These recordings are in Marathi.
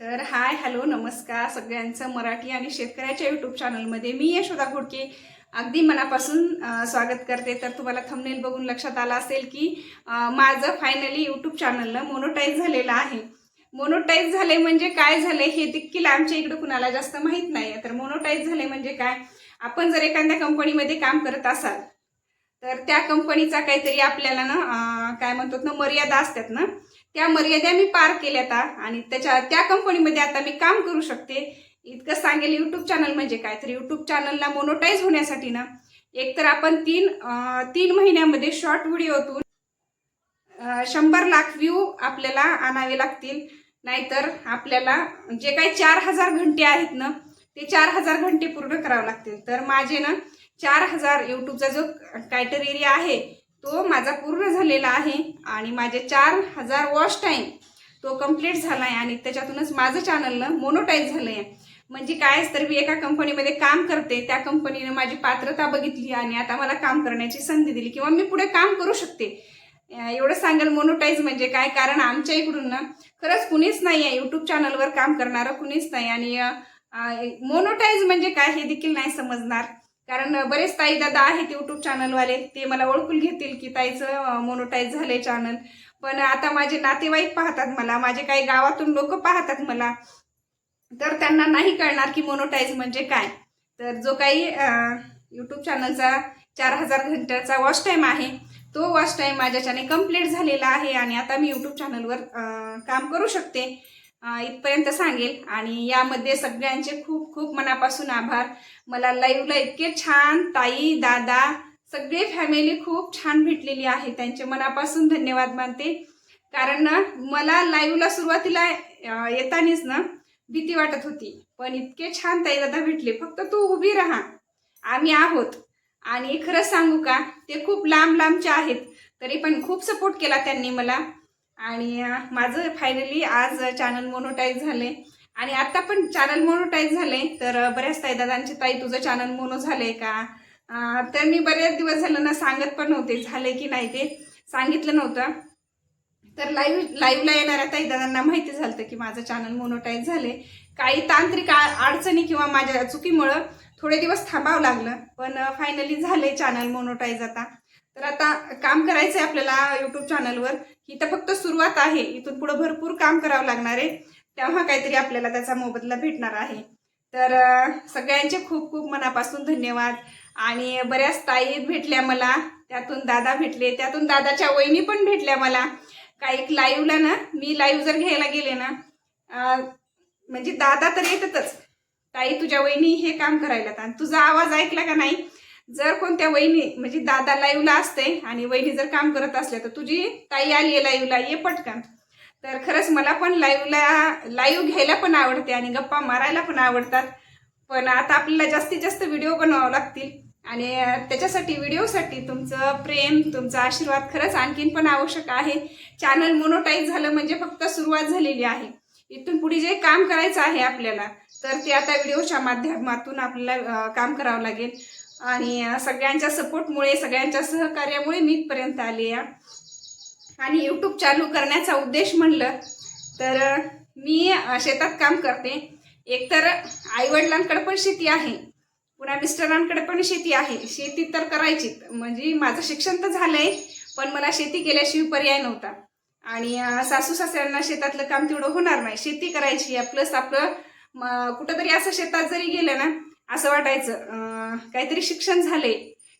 तर हाय हॅलो नमस्कार सगळ्यांचं मराठी आणि शेतकऱ्याच्या यूट्यूब चॅनलमध्ये मी यशोदा घोडके. अगदी मनापासून स्वागत करते. तर तुम्हाला थंबनेल बघून लक्षात आलं असेल की माझं फायनली यूट्यूब चॅनलला मोनोटाईज झालेलं आहे. मोनोटाईज झाले म्हणजे काय झाले हे देखील आमच्या इकडं कुणाला जास्त माहीत नाही तर मोनोटाईज झाले म्हणजे काय? आपण जर एखाद्या कंपनीमध्ये काम करत असाल तर त्या कंपनीचा काहीतरी आपल्याला ना काय म्हणतात ना मर्यादा असतात ना त्या मर्यादा मी पार केल्या आता आणि त्याच्या त्या कंपनीमध्ये आता मी काम करू शकते. इतकं सांगेल यूट्यूब चॅनल म्हणजे काय? तर यूट्यूब चॅनलला मोनोटाईज होण्यासाठी ना एकतर आपण तीन तीन महिन्यामध्ये शॉर्ट व्हिडिओतून शंभर लाख व्ह्यू आपल्याला आणावे लागतील. नाहीतर आपल्याला जे काही चार हजार घंटे आहेत ना ते चार हजार घंटे पूर्ण करावे लागतील. तर माझे ना चार हजार यूट्यूबचा जो क्रायटेरिया आहे तो माझा पूर्ण झालेला आहे आणि माझे चार हजार वॉच टाईम तो कंप्लीट झाला आहे आणि त्याच्यातूनच माझं चॅनलनं मोनोटाईज झालं आहे म्हणजे काय तर मी एका कंपनीमध्ये काम करते त्या कंपनीने माझी पात्रता बघितली आणि आता मला काम करण्याची संधी दिली किंवा मी पुढे काम करू शकते. एवढं सांगेल मोनोटाईज म्हणजे काय? कारण आमच्या इकडून ना खरंच कुणीच नाही आहे यूट्यूब चॅनलवर काम करणारं कुणीच नाही आणि मोनोटाईज म्हणजे काय हे देखील नाही समजणार. कारण बरेच ताई दादा आहेत यूट्यूब चॅनलवाले ते मला ओळखून घेतील की ताईचं मोनोटाईज झालंय चॅनल पण आता माझे नातेवाईक पाहतात मला. माझे काही गावातून लोक पाहतात मला. तर त्यांना नाही कळणार की मोनोटाईज म्हणजे काय. तर जो काही यूट्यूब चॅनलचा चार हजार घंट्याचा वॉच टाईम आहे तो वॉच टाईम माझ्याच्याने कंप्लीट झालेला आहे आणि आता मी यूट्यूब चॅनलवर काम करू शकते. इथपर्यंत सांगेल. आणि यामध्ये सगळ्यांचे खूप खूप मनापासून आभार. मला लाईव्हला इतके छान ताई दादा सगळे फॅमिली खूप छान भेटलेली आहे. त्यांचे मनापासून धन्यवाद मानते. कारण ना मला लाईव्हला सुरुवातीला येतानीच ना भीती वाटत होती. पण इतके छान ताई दादा भेटले. फक्त तू उभी राहा. आम्ही आहोत. आणि खरं सांगू का ते खूप लांब लांबचे आहेत. तरी पण खूप सपोर्ट केला त्यांनी मला. आणि माझं फायनली आज चॅनल मोनोटाईज झाले आणि आत्ता पण चॅनल मोनोटाईज झाले तर बऱ्याच ताई दादांचे ताई तुझं चॅनल मोनो झालंय का? तर मी बरेच दिवस झालं ना सांगत पण नव्हते झाले की नाही ते. सांगितलं नव्हतं. तर लाईव्ह लाईव्हला येणाऱ्या ताई दादांना माहिती झालं की माझं चॅनल मोनोटाईज झाले काही तांत्रिक अडचणी किंवा माझ्या चुकीमुळं थोडे दिवस थांबावं लागलं. पण फायनली झाले चॅनल मोनोटाईज आता. तर आता काम करायचं आहे आपल्याला यूट्यूब चॅनलवर ही तर फक्त सुरुवात आहे. इथून पुढे भरपूर काम करावं लागणार आहे. तेव्हा काहीतरी आपल्याला त्याचा मोबदला भेटणार आहे. तर सगळ्यांचे खूप खूप मनापासून धन्यवाद. आणि बऱ्याच ताई भेटल्या मला. त्यातून दादा भेटले. त्यातून दादाच्या वहिनी पण भेटल्या मला. काही लाईव्हला ना मी लाईव्ह जर घ्यायला गेले ना म्हणजे दादा तर येतातच. ताई तुझ्या वहिनी हे काम करायला. आणि तुझा आवाज ऐकला का नाही? जर कोणत्या वहिनी म्हणजे दादा लाईव्हला असते आणि वहिनी जर काम करत असल्या तर तुझी ताई आली आहे लाईव्हला ये पटकन. तर खरंच मला पण लाईव्हला लाईव्ह घ्यायला पण आवडते आणि गप्पा मारायला पण आवडतात. पण आता आपल्याला जास्तीत जास्त व्हिडिओ बनवावं लागतील. आणि त्याच्यासाठी व्हिडिओसाठी तुमचं प्रेम तुमचा आशीर्वाद खरंच आणखीन पण आवश्यक आहे. चॅनल मोनोटाईज झालं म्हणजे फक्त सुरुवात झालेली आहे. इथून पुढे जे काम करायचं आहे आपल्याला तर ते आता व्हिडिओच्या माध्यमातून आपल्याला काम करावं लागेल. आणि सगळ्यांच्या सपोर्टमुळे सगळ्यांच्या सहकार्यामुळे मी इथपर्यंत आली आहे. आणि यूट्यूब चालू करण्याचा उद्देश म्हणलं तर मी शेतात काम करते. एकतर आईवडिलांकडे पण शेती आहे. पुन्हा मिस्टरांकडे पण शेती आहे. शेती तर करायची म्हणजे माझं शिक्षण तर झालं आहे पण मला शेती केल्याशिवाय पर्याय नव्हता. आणि सासू सासऱ्यांना शेतातलं काम तेवढं होणार नाही. शेती करायची आहे. प्लस आपलं कुठंतरी असं शेतात जरी गेलं ना असं वाटायचं काहीतरी शिक्षण झाले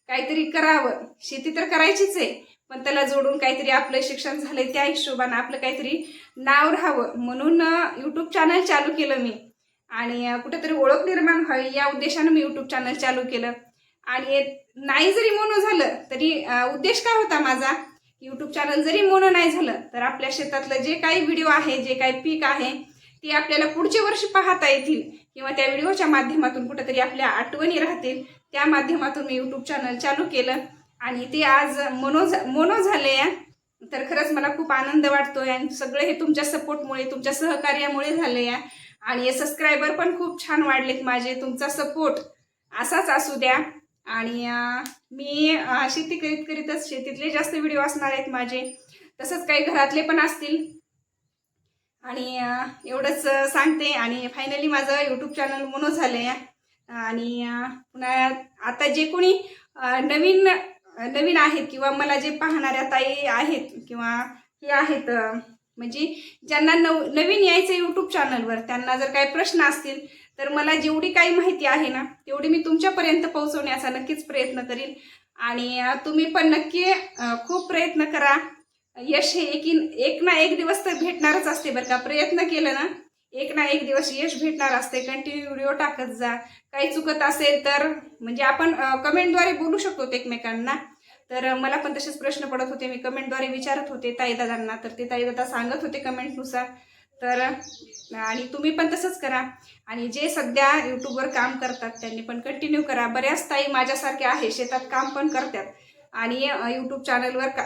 काहीतरी करावं. शेती तर करायचीच आहे पण त्याला जोडून काहीतरी आपलं शिक्षण झालंय त्या हिशोबानं आपलं काहीतरी नाव राहावं. म्हणून यूट्यूब चॅनल चालू केलं मी. आणि कुठेतरी ओळख निर्माण व्हावी या उद्देशानं मी यूट्यूब चॅनल चालू केलं. आणि नाही जरी मोनो झालं तरी उद्देश काय होता माझा? यूट्यूब चॅनल जरी मोनो नाही झालं तर आपल्या शेतातलं जे काही व्हिडिओ आहे जे काही पीक आहे ते आपल्याला पुढच्या वर्षी पाहता येतील किंवा त्या व्हिडिओच्या माध्यमातून कुठेतरी आपल्या आठवणी राहतील. त्या माध्यमातून मी यूट्यूब चॅनल चालू केलं आणि ते आज मनो मनो मोनो झाले आहे तर खरंच मला खूप आनंद वाटतोय आणि सगळं हे तुमच्या सपोर्टमुळे तुमच्या सहकार्यामुळे झाले आहे आणि सबस्क्रायबर पण खूप छान वाढलेत माझे. तुमचा सपोर्ट असाच असू द्या. आणि मी शेती करीत करीतच शेतीतले जास्त व्हिडिओ असणार आहेत माझे. तसंच काही घरातले पण असतील. आणि एवढंच सांगते. आणि फायनली माझं यूट्यूब चॅनल मोनो झालं आहे आणि पुन्हा आता जे कोणी नवीन नवीन आहेत किंवा मला जे पाहणाऱ्या ताई आहेत किंवा हे आहेत म्हणजे ज्यांना नव नवीन यायचं यूट्यूब चॅनलवर त्यांना जर काही प्रश्न असतील तर मला जेवढी काही माहिती आहे ना तेवढी मी तुमच्यापर्यंत पोहोचवण्याचा नक्कीच प्रयत्न करीन. आणि तुम्ही पण नक्की खूप प्रयत्न करा. यश हे एक एक ना एक दिवस तर भेटणारच असते बरं का. प्रयत्न केलं ना एक ना एक दिवस यश भेटणार असते. कंटिन्यू व्हिडिओ टाकत जा. काही चुकत असेल तर म्हणजे आपण कमेंटद्वारे बोलू शकतो एकमेकांना. तर मला पण तसेच प्रश्न पडत होते. मी कमेंटद्वारे विचारत होते ताईदादांना. तर ते ताईदादा सांगत होते कमेंटनुसार तर आणि तुम्ही पण तसंच करा. आणि जे सध्या यूट्यूबवर काम करतात त्यांनी पण कंटिन्यू करा. बऱ्याच ताई माझ्यासारख्या आहे. शेतात काम पण करतात. आणि यूट्यूब चॅनलवर का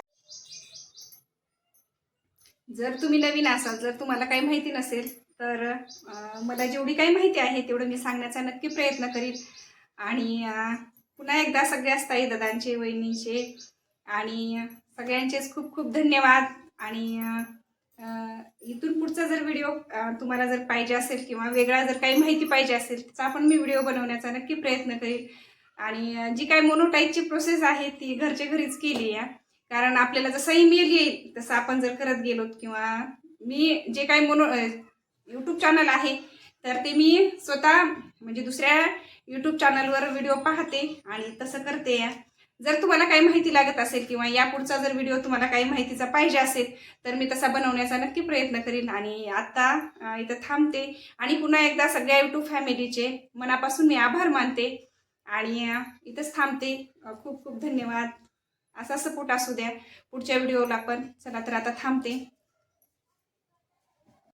जर तुम्ही नवीन असाल जर तुम्हाला काही माहिती नसेल तर मला जेवढी काही माहिती आहे तेवढं मी सांगण्याचा नक्की प्रयत्न करीन. आणि पुन्हा एकदा सगळ्याच ताई दादांचे वहिनींचे आणि सगळ्यांचेच खूप खूप धन्यवाद. आणि इथून पुढचा जर व्हिडिओ तुम्हाला जर पाहिजे असेल किंवा वेगळा जर काही माहिती पाहिजे असेल त्याचा आपण मी व्हिडिओ बनवण्याचा नक्की प्रयत्न करेन. आणि जी काही मोनोटाईपची प्रोसेस आहे ती घरच्या घरीच केली आहे. कारण आपल्याला जसंही ईमेल येईल तसं आपण जर करत गेलो किंवा मी जे काही मोनो यूट्यूब चॅनल आहे तर ते मी स्वतः म्हणजे दुसऱ्या यूट्यूब चॅनलवर व्हिडिओ पाहते आणि तसं करते. जर तुम्हाला काही माहिती लागत असेल किंवा यापुढचा जर व्हिडिओ तुम्हाला काही माहितीचा पाहिजे असेल तर मी तसा बनवण्याचा नक्की प्रयत्न करीन आणि आता इथं थांबते. आणि पुन्हा एकदा सगळ्या यूट्यूब फॅमिलीचे मनापासून मी आभार मानते. आणि इथंच थांबते. खूप खूप धन्यवाद. असा सपोर्ट असू द्या. पुढच्या व्हिडिओला पण. चला तर आता थांबते.